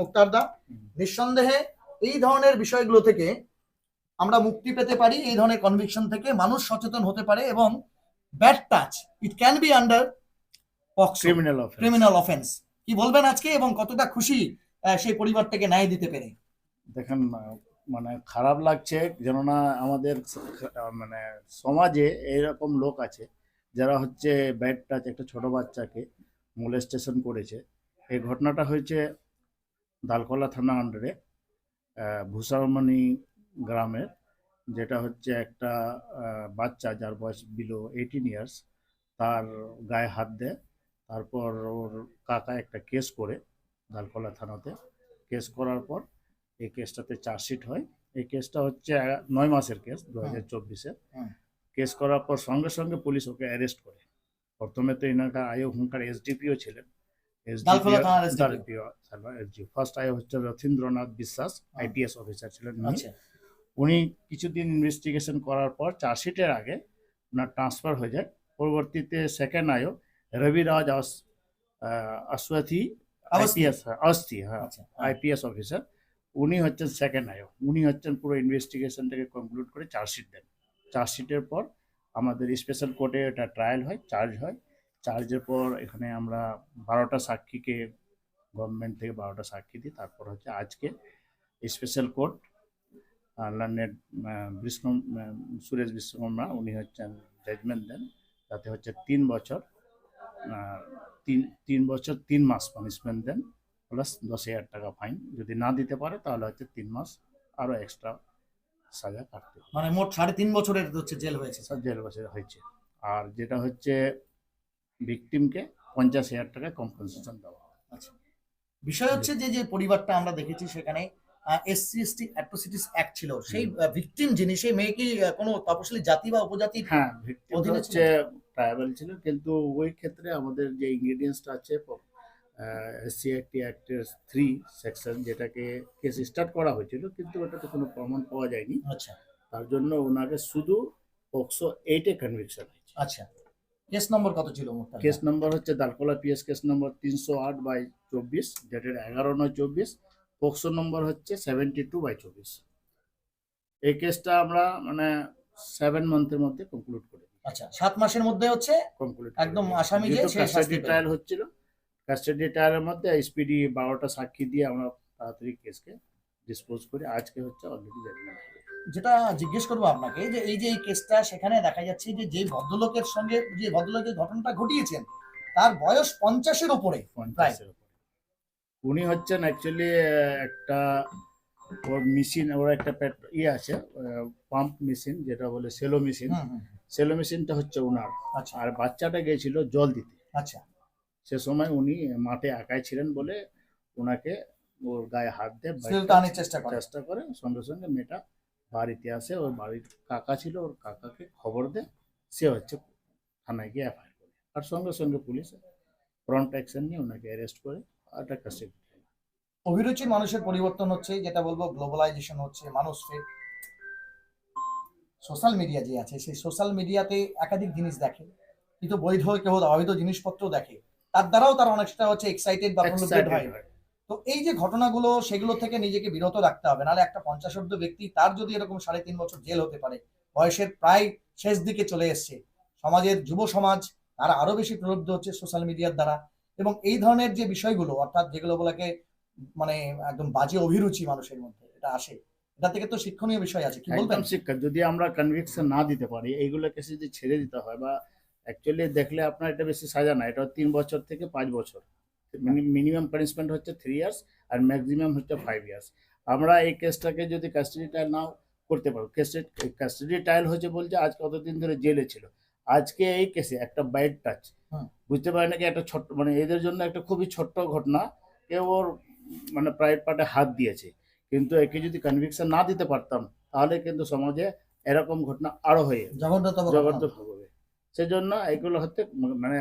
মুক্তারদা নিঃসন্দেহে এই ধরনের বিষয়গুলো থেকে আমরা মুক্তি পেতে পারি এই ধরনের কনভিকশন থেকে মানুষ সচেতন হতে পারে এবং bad touch it can be under criminal criminal offence কি বলবেন আজকে এবং কতটা খুশি সেই পরিবারটাকে ন্যায় দিতে পেরে? দেখেন মানে খারাপ লাগছে কেননা আমাদের মানে সমাজে এইরকম লোক আছে যারা হচ্ছে ব্যাড টাচ একটা ছোট বাচ্চাকে মোলেস্টেশন করেছে। এই ঘটনাটা হয়েছে দালকলা থানা আন্ডারে ভূষারমণি গ্রামের যেটা হচ্ছে একটা বাচ্চা যার বয়স বিলো এইটিন ইয়ার্স তার গায়ে হাত দেয়। তারপর ওর কাকা একটা কেস করে দালকলা থানাতে। কেস করার পর এই কেসটাতে চার্জশিট হয়। এই কেসটা হচ্ছে নয় মাসের কেস দু হাজার চব্বিশে হুম। কেস করার পর সঙ্গে সঙ্গে পুলিশ ওকে অ্যারেস্ট করে। প্রথমে তো এনাকার আয়ো হুঙ্কার এসডিপিও ছিলেন। ফার্স্ট আয়ো হচ্ছে রথীন্দ্রনাথ বিশ্বাস আইপিএস অফিসার ছিলেন উনি। আচ্ছা। কিছুদিন ইনভেস্টিগেশন করার পর চার্জশিটের আগে ওনার ট্রান্সফার হয়ে যায়। পরবর্তীতে সেকেন্ড আয়ো রবিরাজ অশ্বথি আইপিএস অস্থি হ্যাঁ আচ্ছা আইপিএস অফিসার উনি হচ্ছেন সেকেন্ড আয়ো উনি হচ্ছেন পুরো ইনভেস্টিগেশনটাকে কমপ্লিট করে চার্জশিট দেন। চার্জশিটের পর আমাদের স্পেশাল কোর্টে এটা ট্রায়াল হয় চার্জ হয়। চার্জের পর এখানে আমরা বারোটা সাক্ষীকে গভর্নমেন্ট থেকে বারোটা সাক্ষী দিই। তারপর হচ্ছে আজকে special court learned Bishnu Suresh Vishwakarma উনি হচ্ছেন জাজমেন্ট দেন। তাতে হচ্ছে তিন বছর তিন তিন বছর তিন মাস পানিশমেন্ট দেন প্লাস দশ হাজার টাকা ফাইন যদি না দিতে পারে তাহলে হচ্ছে তিন মাস আরও এক্সট্রা সাজা কাটতে মানে মোট সাড়ে তিন বছরের হচ্ছে জেল হয়েছে। সব জেল বছর হয়েছে। আর যেটা হচ্ছে ভিকটিমকে পঞ্চাশ হাজার টাকা কম্পেনসেশন দেওয়া হবে। বিষয় হচ্ছে যে যে পরিবারটা আমরা দেখেছি সেখানে এসসি এসটি অ্যাট্রোসিটিস অ্যাক্ট ছিল। সেই ভিকটিম যিনি সেই মেয়ে কি কোনো তপশিলি জাতি বা উপজাতির হ্যাঁ ভিকটিম হচ্ছে ট্রাইবাল ছিল কিন্তু ওই ক্ষেত্রে আমাদের যে ইনগ্রিডিয়েন্টসটা আছে এসসি একটি অ্যাক্টের থ্রি সেকশন যেটাকে কেস স্টার্ট করা হয়েছিল কিন্তু ওটাতে কোনো প্রমাণ পাওয়া যায়নি। আচ্ছা। তার জন্য ওনাকে শুধু পক্সো এইটে কনভিকশন হয়েছে। আচ্ছা। কেস নম্বর কত ছিল কেস নম্বর হচ্ছে দালকোলা পিএস কেস নম্বর তিনশো আট বাই চব্বিশ ডেটেড এগারো নয় চব্বিশ পক্সো নম্বর হচ্ছে সেভেন্টি টু বাই চব্বিশ। এই কেসটা আমরা মানে সেভেন মান্থের মধ্যে কনক্লুড করে আচ্ছা সাত মাসের মধ্যে হচ্ছে কনক্লুড একদম আসামি যে কাস্টাডি ট্রায়াল হচ্ছিল কাস্টাডি ট্রায়ালের মধ্যে স্পিডি বারোটা সাক্ষী দিয়ে আমরা তাড়াতাড়ি কেসকে ডিসপোজ করি আজকে হচ্ছে অলরেডি জাজমেন্ট যেটা জিজ্ঞেস করব আপনাকে যে এই যে এই কেসটা সেখানে দেখা যাচ্ছে যে যে ভদ্রলোকের সঙ্গে যে ভদ্রলোকের ঘটনাটা ঘটিয়েছেন তার বয়স পঞ্চাশের উপরে উনি হচ্ছেন অ্যাকচুয়ালি একটা ওর মেশিন ওর একটা ইয়ে আছে পাম্প মেশিন যেটা বলে সেলো মেশিন সেলো মেশিনটা হচ্ছে ওনার আচ্ছা। আর বাচ্চাটা গিয়েছিল জল দিতে। আচ্ছা। সে সময় উনি মাঠে একাই ছিলেন বলে ওনাকে ওর গায়ে হাত দিয়ে টানের চেষ্টা করে চেষ্টা করে সঙ্গে সঙ্গে মেয়েটা বাড়িতে আসে ওর বাড়ির কাকা ছিল ওর কাকাকে খবর দেয় সে হচ্ছে থানায় গিয়ে এফআইআর করে। আর সঙ্গে সঙ্গে পুলিশ ফ্রন্ট অ্যাকশন নিয়ে ওনাকে অ্যারেস্ট করে আর একটা কাস্টাডি অভিরুচির মানুষের পরিবর্তন হচ্ছে যেটা বলব গ্লোবালাইজেশন হচ্ছে মানুষ সোশ্যাল মিডিয়া যে আছে সেই সোশ্যাল মিডিয়াতে একাধিক জিনিস দেখে কিন্তু বৈধ কেউ অবৈধ জিনিসপত্র দেখে তার দ্বারাও তারা অনেকটা হচ্ছে এক্সাইটেড বা হয়। তো এই যে ঘটনাগুলো সেগুলো থেকে নিজেকে বিরত রাখতে হবে। নাহলে একটা পঞ্চাশোর্ধ ব্যক্তি তার যদি এরকম সাড়ে তিন বছর জেল হতে পারে বয়সের প্রায় শেষ দিকে চলে এসছে। সমাজের যুব সমাজ তারা আরও বেশি প্রলুব্ধ হচ্ছে সোশ্যাল মিডিয়ার দ্বারা। এবং এই ধরনের যে বিষয়গুলো অর্থাৎ যেগুলো বলাকে মানে একদম বাজে অভিরুচি মানুষের মধ্যে এটা আসে। এটা থেকে তো শিক্ষণীয় বিষয় আছে কি বলবেন? শিক্ষা যদি আমরা কনভিকশন না দিতে পারি এইগুলো কেসে যদি ছেড়ে দিতে হয় বা অ্যাকচুয়ালি দেখলে আপনার এটা বেশি সাজা না এটা তিন বছর থেকে পাঁচ বছর। মিনিমাম পানিশমেন্ট হচ্ছে থ্রি ইয়ার্স আর ম্যাক্সিমাম হচ্ছে ফাইভ ইয়ার্স আমরা এই কেসটাকে যদি কাস্টাডি ট্রায়াল নাও করতে পারব কাস্টাডি ট্রায়াল হচ্ছে বলছে আজ কতদিন ধরে জেলে ছিল। আজকে এই কেসে একটা বাইট টাচ। বুঝতে পারে নাকি একটা ছোট্ট মানে এদের জন্য একটা খুবই ছোট্ট ঘটনা কেউ ওর মানে প্রাইভেট পার্টে হাত দিয়েছে। কিন্তু একে যদি কনভিকশন না দিতে পারতাম তাহলে কিন্তু সমাজে এরকম ঘটনা আরও হয়ে জবরদস্ত সেজন্য এগুলো হচ্ছে মানে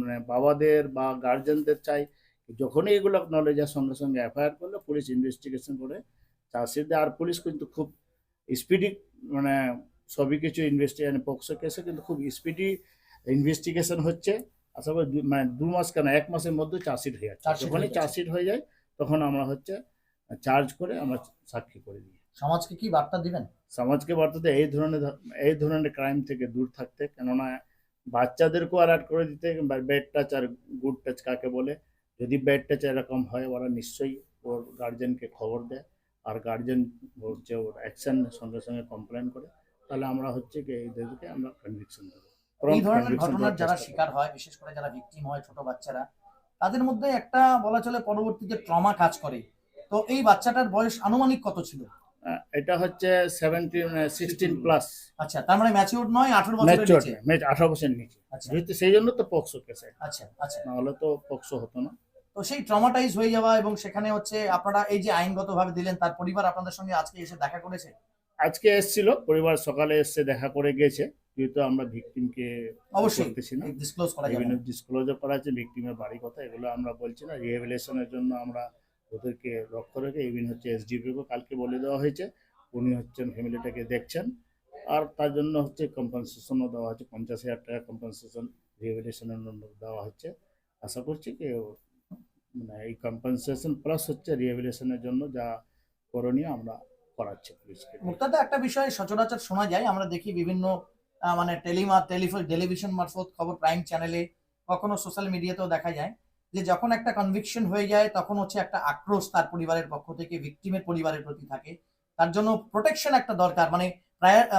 মানে বাবাদের বা গার্জেনদের চাই যখনই এগুলো নলেজ আর সঙ্গে সঙ্গে এফআইআর করলে পুলিশ ইনভেস্টিগেশন করে চার্জশিট দেয় আর পুলিশ কিন্তু খুব স্পিডি মানে সবই কিছু ইনভেস্টিগেশন পক্সো কেসে কিন্তু খুব স্পিডি ইনভেস্টিগেশন হচ্ছে। আশা করি মানে দু মাস কেন এক মাসের মধ্যে চার্জশিট হয়ে যাচ্ছে। হয়ে যখনই। চার্জশিট হয়ে যায় তখন আমরা হচ্ছে চার্জ করে আমরা সাক্ষী করে দিই। সমাজকে কি বার্তা দিবেন? সমাজকে বর্ততে এই ধরনের এই ধরনের ক্রাইম থেকে দূর থাকতে কেননা বাচ্চাদেরকেও অ্যালার্ট করে দিতে বেড টাচ আর গুড টাচ কাকে বলে? যদি বেড টাচ এরকম হয় ওরা নিশ্চয়ই ওর গার্জেনকে খবর দেয়। আর গার্জেন হচ্ছে ওর অ্যাকশন সঙ্গে সঙ্গে কমপ্লেন করে। তাহলে আমরা হচ্ছে কি এইদেরকে আমরা কনভিকশন দেবো। এই ধরনের ঘটনার যারা শিকার হয় বিশেষ করে যারা ভিকটিম হয় ছোট বাচ্চারা তাদের মধ্যে একটা বলা চলে পরবর্তীতে ট্রমা কাজ করে। তো এই বাচ্চাটার বয়স আনুমানিক কত ছিল? এটা হচ্ছে সেভেন্টিন সিক্সটিন প্লাস আচ্ছা তার মানে ম্যাচিউর নয় আঠারো বছরের ম্যাচিওর নিচে? নিচে। আচ্ছা। সেই জন্য তো পক্সো কেস। আচ্ছা আচ্ছা। নাহলে তো পক্সো হতো না। তো সেই ট্রমাটাইজ হয়ে যাওয়া এবং সেখানে হচ্ছে আপনারা এই যে আইনগত ভাবে দিলেন তার পরিবার আপনাদের সঙ্গে আজকে এসে দেখা করেছে? আজকে এসেছিল পরিবার সকালে এসে দেখা করে গেছে যেহেতু আমরা ভিকটিমকে অবশ্যই না। ডিসক্লোজ করা যাবে। ডিসক্লোজার করা আছে ভিকটিমের বাড়ি কথা এগুলো আমরা বলছি না। রিহেবিলেশনের জন্য আমরা ওদেরকে লক্ষ্য রেখে ইভিন হচ্ছে এসডিপিকে কালকে বলে দেওয়া হয়েছে। উনি হচ্ছেন ফ্যামিলিটাকে দেখছেন। আর তার জন্য হচ্ছে কম্পেনসেশনও দেওয়া হচ্ছে পঞ্চাশ হাজার টাকা কম্পেনসেশন রিহেবিলেশনের জন্য দেওয়া হচ্ছে। আশা করছি কি মানে এই কম্পেনসেশন প্লাস হচ্ছে রিহেবিলেশনের জন্য যা করণীয় আমরা করাচ্ছি পুলিশকে। মুক্তাদা, একটা বিষয় সচরাচর শোনা যায়। আমরা দেখি বিভিন্ন মানে টেলিমা টেলিফোন টেলিভিশন মারফত খবর প্রাইম চ্যানেলে, কখনো সোশ্যাল মিডিয়াতেও দেখা যায়। যে যখন একটা কনভিকশন হয়ে যায় তখন হচ্ছে একটা আক্রোশ তার পরিবারের পক্ষ থেকে ভিকটিমের পরিবারের প্রতি থাকে। তার জন্য প্রোটেকশন একটা দরকার মানে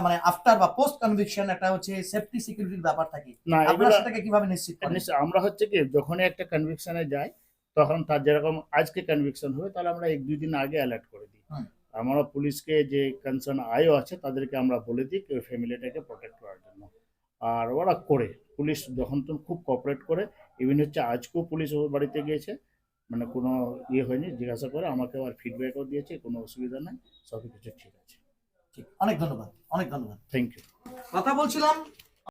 মানে আফটার বা পোস্ট কনভিকশন একটা হচ্ছে সেফটি সিকিউরিটির ব্যাপার থাকে। আপনারা সেটাকে কীভাবে নিশ্চিত করেন? আমরা হচ্ছে কি যখনই একটা কনভিকশনে যাই তখন তার যেরকম আজকে কনভিকশন হবে তাহলে আমরা এক দুই দিন আগে অ্যালার্ট করে দিই। আমরা পুলিশকে যে কনসার্ন আয়ও আছে তাদেরকে আমরা বলে দিই ফ্যামিলিটাকে প্রোটেক্ট করার জন্য। আর ওরা করে। পুলিশ যখন তখন খুব কোঅপারেট করে ইভেন হচ্ছে আজকেও পুলিশ ওর বাড়িতে গিয়েছে মানে কোনো ইয়ে হয়নি জিজ্ঞাসা করে আমাকে আবার ফিডব্যাকও দিয়েছে কোনো অসুবিধা নেই সবই কিছু ঠিক আছে। ঠিক অনেক ধন্যবাদ অনেক ধন্যবাদ। থ্যাংক ইউ কথা বলছিলাম